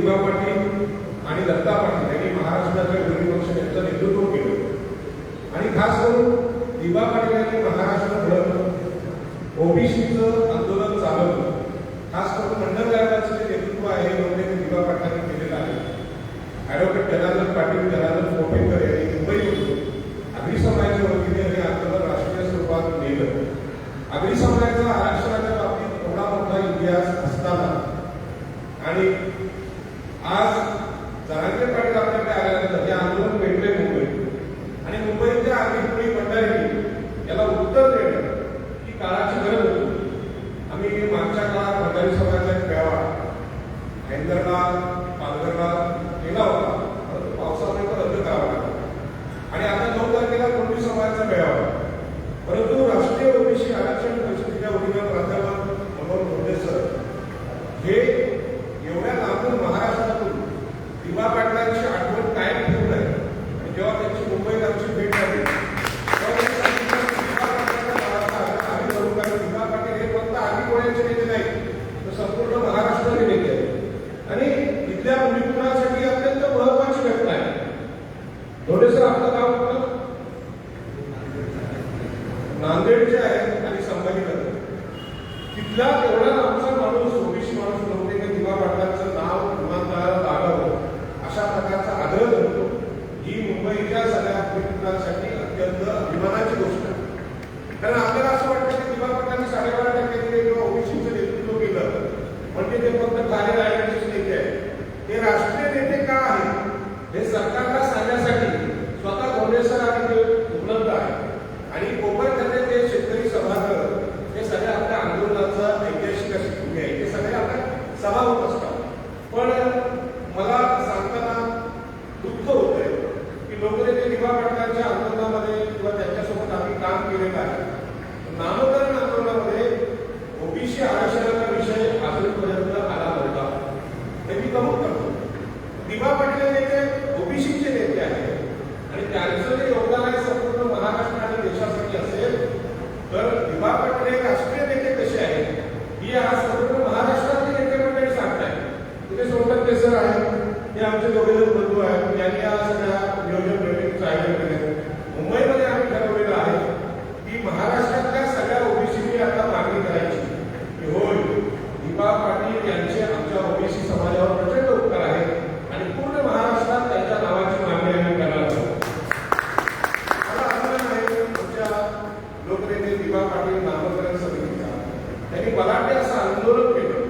दिवा पाटील आणि दत्ता पाटील यांनी महाराष्ट्राच्या विरोधी पक्ष यांचं नेतृत्व केलं. आणि खास करून दिबा पाटील यांनी महाराष्ट्रभर ओबीसीचं आंदोलन चालवलं. खास करून मंडल जे नेतृत्व आहे म्हणजे म्हणजे दिबा पाटलांनी केलेलं आहे. ॲडव्होकेट जनार्दन पाटील जनार्दन कोपेकर यांनी मुंबईमधून आगरी समाजाच्या वतीने हे आंदोलन राष्ट्रीय स्वरूपात नेलं. आगरी समाजाचा आरक्षणाच्या बाबतीत थोडा मोठा इतिहास असताना आणि आज जनार्दन पाटील आपल्याकडे आल्यानंतर हे आंदोलन पेटले मुंबईत आणि मुंबईतल्या आगरी मंडळी याला उत्तर देणं ही काळाची गरज होती. आम्ही मागच्या काळात भंडारी समाजाचा एक मेळावा हैदरला पालघरला केला होता. परंतु पावसामुळे तो रद्द करावा लागला. आणि आता नऊ तारखेला कोणती समाजाचा मेळावा. परंतु राष्ट्रीय ओबीसी आरक्षण परिषदेच्या वतीनं प्राध्यापक मनोहर मुंडे सर हे एवढ्या लांबून महाराष्ट्रातून दिवा पाटलांची आठवण कायम ठेवून आहे आणि जेव्हा त्यांची मुंबईत आमची भेट झाली तेव्हा त्यांनी सांगितलं की दिवा पाटलांच्या नावाचा अर्थ आम्ही करू कारण दिवा पाटील हे फक्त आम्ही कोणाचे नेते नाही तर संपूर्ण महाराष्ट्राचे नेते आहेत आणि इथल्या मुलीपुरासाठी अत्यंत महत्वाची घटना आहे धोडे सर आपलं नाव कुठलं नांदेडचे आहे आणि संभाजीनगर तिथला तेवढा आमचा माणूस ओबीसी माणूस नव्हते की दिवा पाटलांचं नाव विमानतळाला लागावं अशा प्रकारचा आग्रह धरतो ही मुंबईच्या सगळ्या मुलीपुरांसाठी अत्यंत अभिमानाची गोष्ट आहे कारण आपल्याला असं वाटतं की दिवा पाटलांनी साडेबारा टक्के दिले किंवा ओबीसीचं नेतृत्व केलं म्हणजे ते फक्त कार्यकारिणीचेच नेते आहेत ते राष्ट्रीय नेते का आहेत हे सरकारला सांगण्यासाठी स्वतः धोंडे सर आणि ते उपलब्ध आहे आणि कोकण खाते ते शेतकरी सभागृह हे सगळ्या आपल्या आंदोलनाचं ऐतिहासिक अशी भूमी आहे ते सगळे आपल्या सभा होत असतात पण मला सांगताना दुःख होतंय की लोकनेते दिवा पाटलांच्या आंदोलनामध्ये किंवा त्यांच्यासोबत आम्ही काम केलेलं आहे नामकरण आंदोलनामध्ये ओबीसी आरक्षणाचा विषय अजूनपर्यंत आला नव्हता हे मी कबूल करतो दिवा पाटील हे नेते ओबीसीचे नेते आहेत आणि त्यांचं जे योगदान आहे संपूर्ण महाराष्ट्र आणि देशासाठी असेल तर दिवा पाटील हे राष्ट्रीय नेते कसे आहेत ही आज संपूर्ण महाराष्ट्रातली नेते मंडळी सांगताय प्रोफेसर सोमनाथ आहेत. हे आमचे दोघे जण बंधू आहेत. त्यांनी या सगळ्या नियोजन बैठकीचं आयोजन केले मुंबईमध्ये आम्ही ठरवलेलं आहे की महाराष्ट्रातल्या सगळ्या ओबीसीनी आता मागणी करायची. की होय दीपा पाटील यांचे आमच्या ओबीसी समाजावर प्रचंड उपकार आहेत आणि पूर्ण महाराष्ट्रात त्यांच्या नावाची मागणी आम्ही करणार आहोत मला अभिमान आहे आमच्या लोकनेते दिवा पाटील नामकरण समितीचा त्यांनी बलाढ्य असं आंदोलन केलं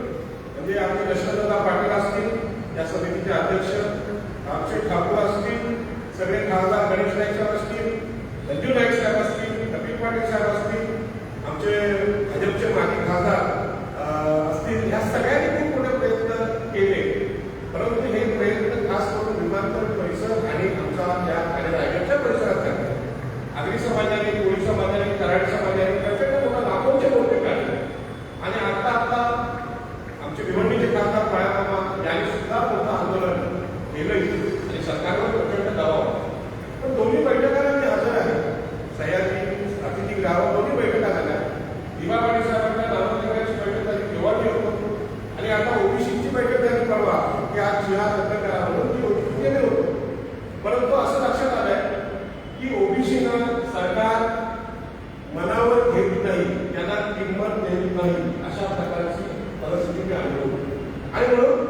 म्हणजे आमचे दशरथदा पाटील असतील या समितीचे अध्यक्ष आमचे ठाकूर असतील सगळे खासदार गणेश नाईक साहेब असतील संजू नाईक साहेब असतील कपिल पाटील साहेब असतील आमचे भाजपचे माजी खासदार अं, असतील ह्या सगळ्यांनी खूप मोठे प्रयत्न केले परंतु हे प्रयत्न खास करून विमानतळ परिसर आणि आमचा त्या आणि रायगडच्या परिसरात झाले आगरी समाजाने कोळी समाजाने कराड समाजाने प्रचंड मोठा लाखोचे मोठे काढले आणि आता आता आमचे भिवंडीचे खासदार पाळामामा यांनी सुद्धा मोठं आंदोलन केलं इथे आणि सरकारवर प्रचंड दबाव. पण दोन्ही बैठकांना मी हजर आहे सह्याद्री अतिथी गाव दोन्ही बैठका झाल्या दिवापाडी साहेबांच्या नामांकनाची बैठक झाली तेव्हा मी होतो आणि आता ओबीसीची बैठक झाली परवा की आज जिहाद रद्द करा म्हणून ती ओबीसी गेले होतो परंतु असं लक्षात आलंय की ओबीसीनं सरकार मनावर घेत नाही त्यांना किंमत देत नाही अशा प्रकारची परिस्थिती मी अनुभवली आणि म्हणून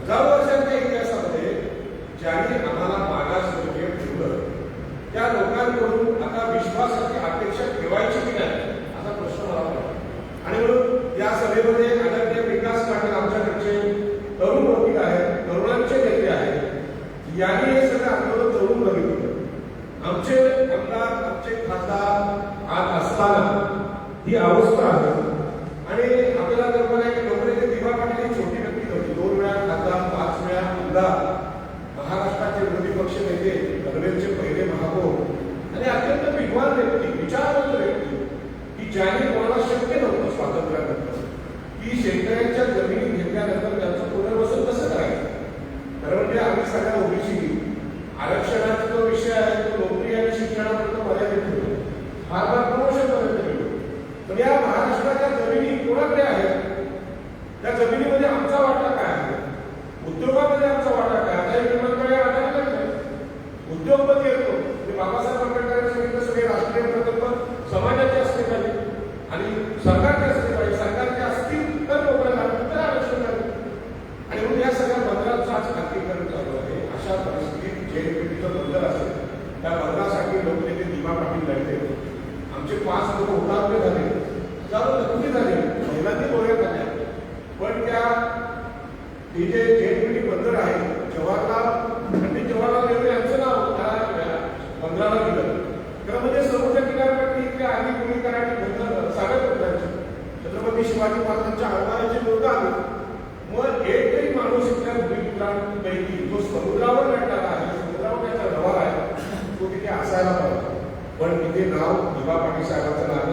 हजारो वर्षांच्या इतिहासामध्ये ज्यांनी आम्हाला मागासवर्गीय ठेवलं त्या लोकांकडून आता विश्वासाची अपेक्षा ठेवायची की नाही असा प्रश्न मला पडला आणि म्हणून या सभेमध्ये आदरणीय विकास पाटील आमच्याकडचे तरुण वकील आहेत तरुणांचे नेते आहेत यांनी हे सगळं आंदोलन तरुण बघितलं. आमचे आमदार आमचे खासदार आज असताना ही अवस्था आहे. आणि आपल्याला कल्पना आहे की लोकनेते दिवा पाटील ही छोटी व्यक्ती नव्हती दोन वेळा खासदार पाच वेळा आमदार. त्यांच्या आव्हानाची लोक आली मग एकही माणूस त्या मुलांपैकी जो समुद्रावर लढणार आहे समुद्रावर त्याचा व्यवहार आहे तो तिथे असायला पाहिजे. पण तिथे नाव दिवा पाटील साहेबांचं नाव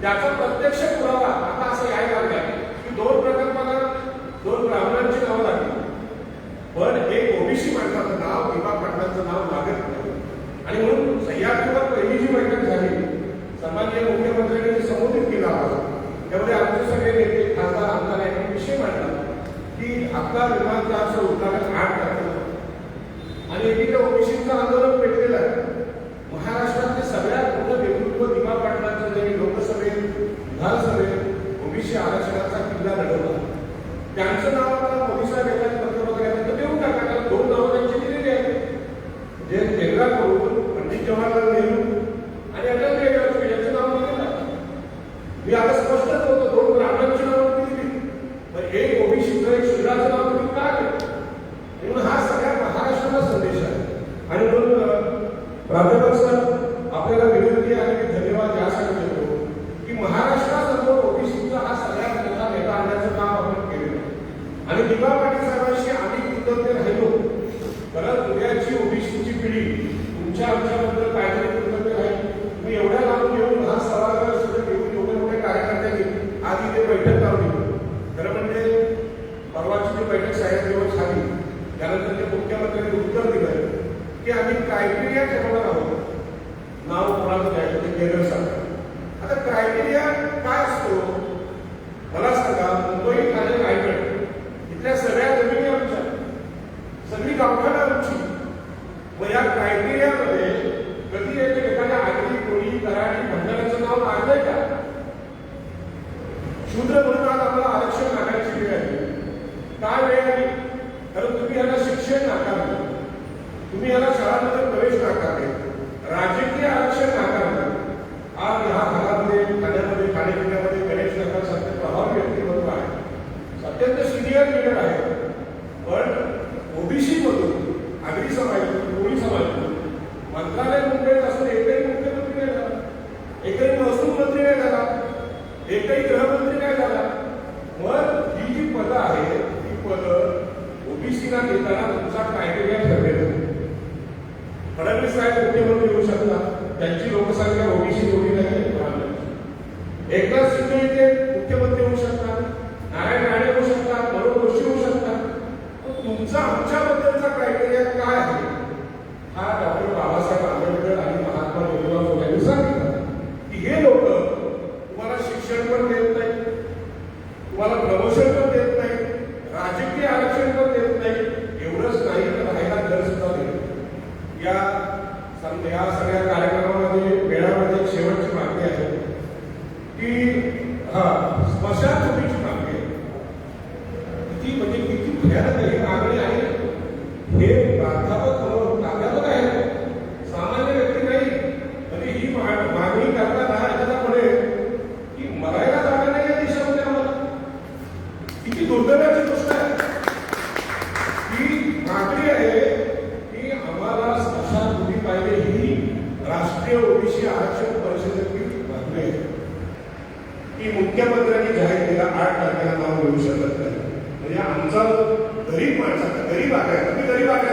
त्याचा प्रत्यक्ष प्राध्यापक सर आपल्याला विनंती आहे pero एकनाथ शिंदे इथे मुख्यमंत्री होऊ शकतात नारायण राणे होऊ शकतात मनोहर जोशी होऊ शकतात. तुमचा आमच्याबद्दलचा क्रायटेरिया काय आहे? हा डॉक्टर बाबासाहेब आंबेडकर आणि महात्मा ज्योतिबा फुले यांनी सांगितलं. की हे लोक तुम्हाला शिक्षण पण देत नाही तुम्हाला प्रमोशन पण देत नाही राजकीय आरक्षण पण देत नाही एवढंच नाही तर राहायला घर सुद्धा देत? या सगळ्या कार्यक्रम की हा स्मशानभूमीची मागणी किती म्हणजे किती भयानक आहे मागणी आहे. हे प्राध्यापक म्हणून प्राध्यापक आहे सामान्य व्यक्ती नाही. म्हणजे ही मागणी करताना एखादा पुढे की मरायला जागा नाही या देशामध्ये आम्हाला. किती दुर्दैवाची गोष्ट आहे. ही मागणी आहे की आम्हाला स्मशानभूमी पाहिजे ही राष्ट्रीय ओडिशी आरक्षण परिषदेत मुख्यमंत्र्यांनी जाहीर केला आठ तारखेला नाव मिळू शकत नाही. म्हणजे आमचा गरीब माणसा गरीब आहे तुम्ही गरीब आहे.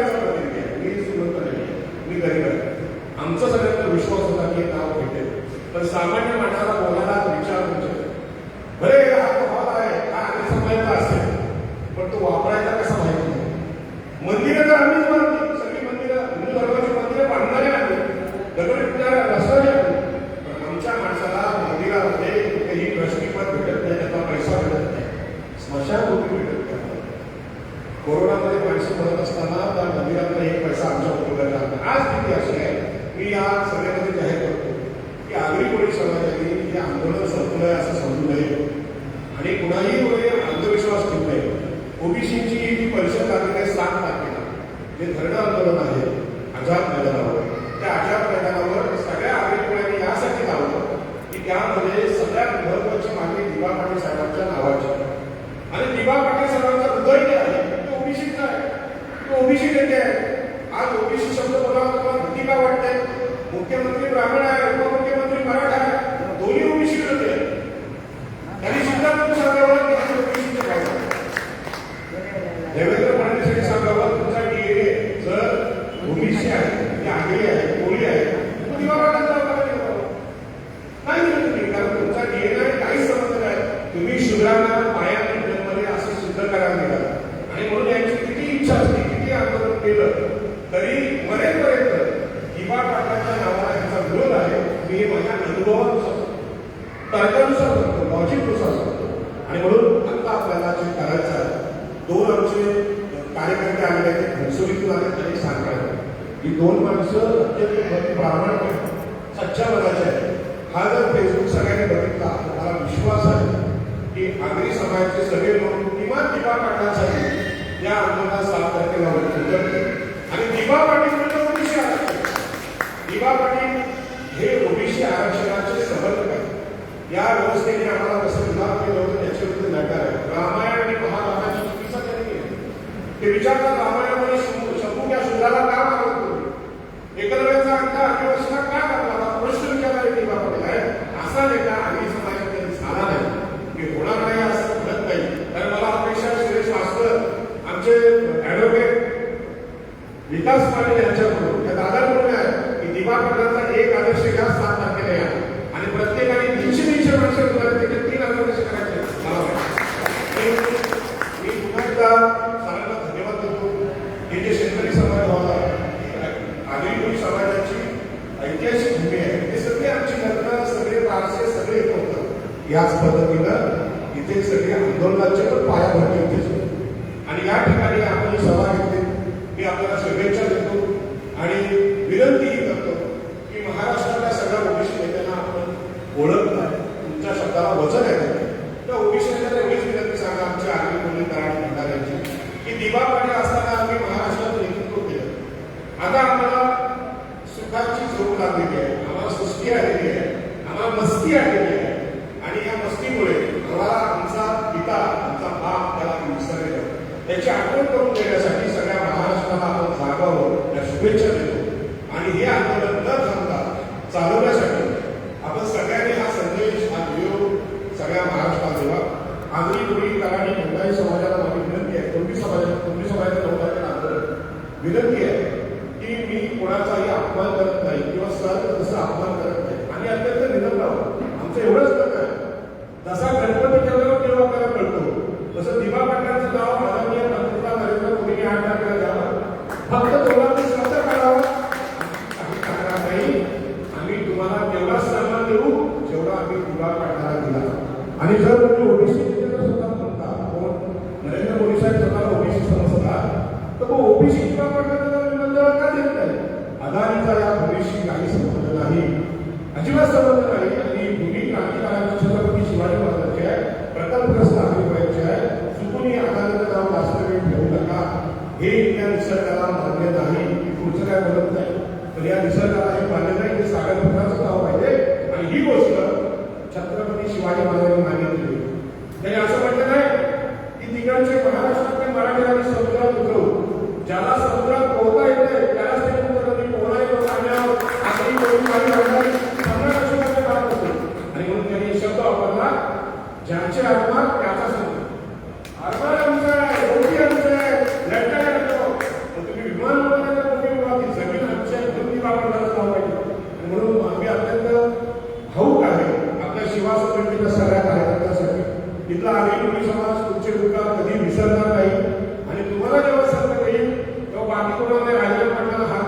ही दोन माणसं अत्यंत प्रामाणिक याच पद्धतीनं इथे सगळे आंदोलनाचे पण पायाभरणी होते. आणि या ठिकाणी आपण सभा घेतली मी आपल्याला शुभेच्छा देतो आणि विनंतीही करतो की महाराष्ट्रातल्या सगळ्या ओबीसी नेत्यांना आपण ओळख तुमच्या शब्दाला वचन आहे. त्या ओबीसी नेत्यांना एवढीच विनंती सांगा आमच्या आर्मी मुलीकरण भंडाऱ्यांची की दिवाळी असताना आम्ही महाराष्ट्रात नेतृत्व केलं. आता आम्हाला सुखाची झोप लागलेली आहे. आम्हाला सुस्ती आलेली आहे. आम्हाला मस्ती आलेली आहे. याची आठवण करून देण्यासाठी सगळ्या महाराष्ट्राला आपण जागावं या शुभेच्छा देतो. आणि हे आंदोलन न थांबता चालवण्यासाठी आपण सगळ्यांनी हा संदेश हा नियोग सगळ्या महाराष्ट्रात देवा आजही कोणी तलाठी कोणताही समाजाला माझी विनंती आहे कोणती समाजाच्या कोणती समाजाच्या लोकांना आंदोलन विनंती आहे. तिला समज नाही आणि ही भूमी क्रांतिकारक छत्रपती शिवाजी महाराजांची आहे प्रतापग्रस्त नागरिकांची आहे. चुकून आधाराचं नाव जास्त वेळ ठेवू नका. हे त्या निसर्गाला मान्य आहे. आरमार त्याचा संबंध तुम्ही विमान सगळी आमच्या हिंदी वापरण्याचं म्हणून आम्ही अत्यंत भाऊक आहे. आपल्या शिवा संघटनेच्या सगळ्या कार्यकर्त्यासाठी. इथला समाज तुमचे लोक कधी विसरणार नाही. आणि तुम्हाला जेव्हा सांगता येईल तेव्हा बाकी कोणाने राजेंद्र पाटला हात